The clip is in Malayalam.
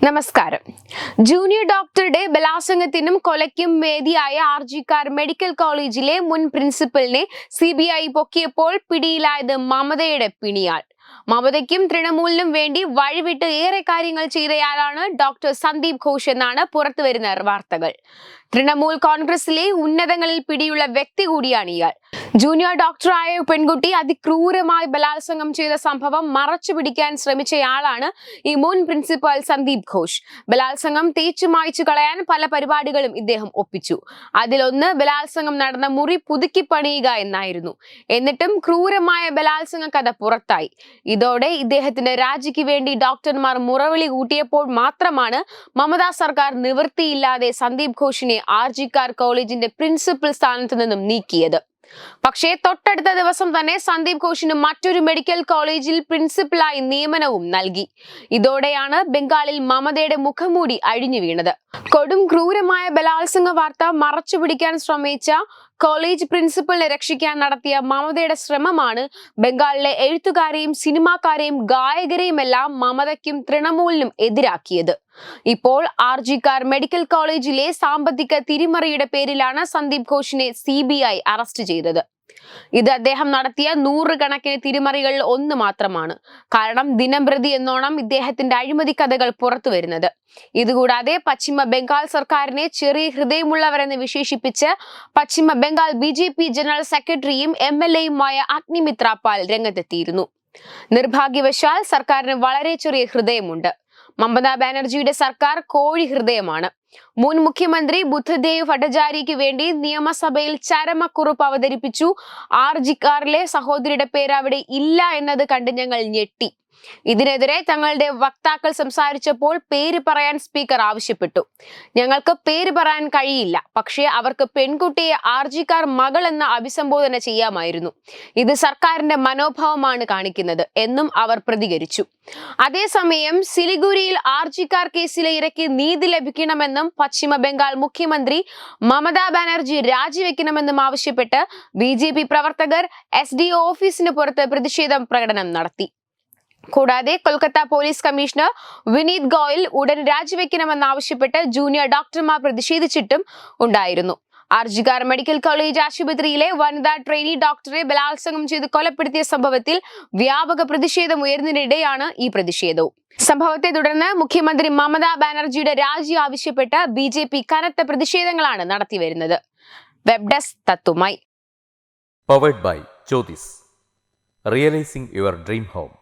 നമസ്കാരം. ജൂനിയർ ഡോക്ടറുടെ ബലാസംഗത്തിനും കൊലയ്ക്കും വേദിയായ ആർജിക്കാർ മെഡിക്കൽ കോളേജിലെ മുൻ പ്രിൻസിപ്പലിനെ സി ബി ഐ പൊക്കിയപ്പോൾ പിടിയിലായത് മമതയുടെ പിണിയാൾ. മമതയ്ക്കും തൃണമൂലിനും വേണ്ടി വഴിവിട്ട് ഏറെ കാര്യങ്ങൾ ചെയ്തയാളാണ് ഡോക്ടർ സന്ദീപ് ഘോഷ് എന്നാണ് പുറത്തുവരുന്ന വാർത്തകൾ. തൃണമൂൽ കോൺഗ്രസിലെ ഉന്നതങ്ങളിൽ പിടിയുള്ള വ്യക്തി കൂടിയാണ് ഇയാൾ. ജൂനിയർ ഡോക്ടറായ പെൺകുട്ടി അതിക്രൂരമായി ബലാത്സംഗം ചെയ്ത സംഭവം മറച്ചു പിടിക്കാൻ ശ്രമിച്ചയാളാണ് ഈ മുൻ പ്രിൻസിപ്പൽ സന്ദീപ് ഘോഷ്. ബലാത്സംഗം തേച്ചു മായ്ച്ചു കളയാൻ പല പരിപാടികളും ഇദ്ദേഹം ഒപ്പിച്ചു. അതിലൊന്ന് ബലാത്സംഗം നടന്ന മുറി പുതുക്കി പണിയുക എന്നായിരുന്നു. എന്നിട്ടും ക്രൂരമായ ബലാത്സംഗ കഥ പുറത്തായി. ഇതോടെ ഇദ്ദേഹത്തിന്റെ രാജിക്ക് വേണ്ടി ഡോക്ടർമാർ മുറവിളി കൂട്ടിയപ്പോൾ മാത്രമാണ് മമതാ സർക്കാർ നിവൃത്തിയില്ലാതെ സന്ദീപ് ഘോഷിനെ ആർജിക്കാർ കോളേജിന്റെ പ്രിൻസിപ്പൽ സ്ഥാനത്തു നിന്നും നീക്കിയത്. പക്ഷേ തൊട്ടടുത്ത ദിവസം തന്നെ സന്ദീപ് ഘോഷിന് മറ്റൊരു മെഡിക്കൽ കോളേജിൽ പ്രിൻസിപ്പലായി നിയമനവും നൽകി. ഇതോടെയാണ് ബംഗാളിൽ മമതയുടെ മുഖംമൂടി അഴിഞ്ഞു വീണത് കൊടും ക്രൂരമായ ബലാത്സംഗ വാർത്ത മറച്ചുപിടിക്കാൻ ശ്രമിച്ച കോളേജ് പ്രിൻസിപ്പലിനെ രക്ഷിക്കാൻ നടത്തിയ മമതയുടെ ശ്രമമാണ് ബംഗാളിലെ എഴുത്തുകാരെയും സിനിമാക്കാരെയും ഗായകരെയും എല്ലാം മമതയ്ക്കും തൃണമൂലിനും എതിരാക്കിയത്. ഇപ്പോൾ ആർജിക്കാർ മെഡിക്കൽ കോളേജിലെ സാമ്പത്തിക തിരിമറിയുടെ പേരിലാണ് സന്ദീപ് ഘോഷിനെ സി അറസ്റ്റ് ചെയ്തത്. ഇത് അദ്ദേഹം നടത്തിയ നൂറുകണക്കിന് തിരിമറികളിൽ ഒന്ന് മാത്രമാണ്. കാരണം ദിനംപ്രതി എന്നോണം ഇദ്ദേഹത്തിന്റെ അഴിമതി കഥകൾ പുറത്തു വരുന്നത്. ഇതുകൂടാതെ പശ്ചിമ ബംഗാൾ സർക്കാരിനെ ചെറിയ ഹൃദയമുള്ളവരെന്ന് വിശേഷിപ്പിച്ച് പശ്ചിമ Bengal B J P general സെക്രട്ടറിയും എം എൽ എയുമായ അഗ്നിമിത്ര പാൽ രംഗത്തെത്തിയിരുന്നു. നിർഭാഗ്യവശാൽ സർക്കാരിന് വളരെ ചെറിയ ഹൃദയമുണ്ട്. മമതാ ബാനർജിയുടെ സർക്കാർ കോഴി ഹൃദയമാണ്. മുൻ മുഖ്യമന്ത്രി ബുദ്ധദേവ് ഭട്ടചാരിക്ക് വേണ്ടി നിയമസഭയിൽ ചരമക്കുറിപ്പ് അവതരിപ്പിച്ചു. ആർജിക്കാറിലെ സഹോദരിയുടെ പേര് അവിടെ ഇല്ല എന്നത് കണ്ട് ഞങ്ങൾ ഞെട്ടി. ഇതിനെതിരെ തങ്ങളുടെ വക്താക്കൾ സംസാരിച്ചപ്പോൾ പേര് പറയാൻ സ്പീക്കർ ആവശ്യപ്പെട്ടു. ഞങ്ങൾക്ക് പേര് പറയാൻ കഴിയില്ല. പക്ഷേ അവർക്ക് പെൺകുട്ടിയെ ആർജിക്കാർ മകൾ എന്ന അഭിസംബോധന ചെയ്യാമായിരുന്നു. ഇത് സർക്കാരിന്റെ മനോഭാവമാണ് കാണിക്കുന്നത് എന്നും അവർ പ്രതികരിച്ചു. അതേസമയം സിലിഗുരിയിൽ ആർജിക്കാർ കേസിലെ ഇരയ്ക്ക് നീതി ലഭിക്കണമെന്നും പശ്ചിമ ബംഗാൾ മുഖ്യമന്ത്രി മമതാ ബാനർജി രാജിവെക്കണമെന്നും ആവശ്യപ്പെട്ട് ബി പ്രവർത്തകർ എസ് ഡി ഓഫീസിന് പുറത്ത് പ്രതിഷേധം പ്രകടനം നടത്തി. കൂടാതെ കൊൽക്കത്ത പോലീസ് കമ്മീഷണർ വിനീത് ഗോയൽ ഉടൻ രാജിവെക്കണമെന്നാവശ്യപ്പെട്ട് ജൂനിയർ ഡോക്ടർമാർ പ്രതിഷേധിച്ചിട്ടും ഉണ്ടായിരുന്നു. ആർജിക്കാർ മെഡിക്കൽ കോളേജ് ആശുപത്രിയിലെ വനിതാ ട്രെയിനി ഡോക്ടറെ ബലാത്സംഗം ചെയ്ത് കൊലപ്പെടുത്തിയ സംഭവത്തിൽ വ്യാപക പ്രതിഷേധം ഉയർന്നതിനിടെയാണ് ഈ പ്രതിഷേധവും. സംഭവത്തെ തുടർന്ന് മുഖ്യമന്ത്രി മമതാ ബാനർജിയുടെ രാജി ആവശ്യപ്പെട്ട് ബി ജെ പി കനത്ത പ്രതിഷേധങ്ങളാണ് നടത്തിവരുന്നത്. By realising your dream home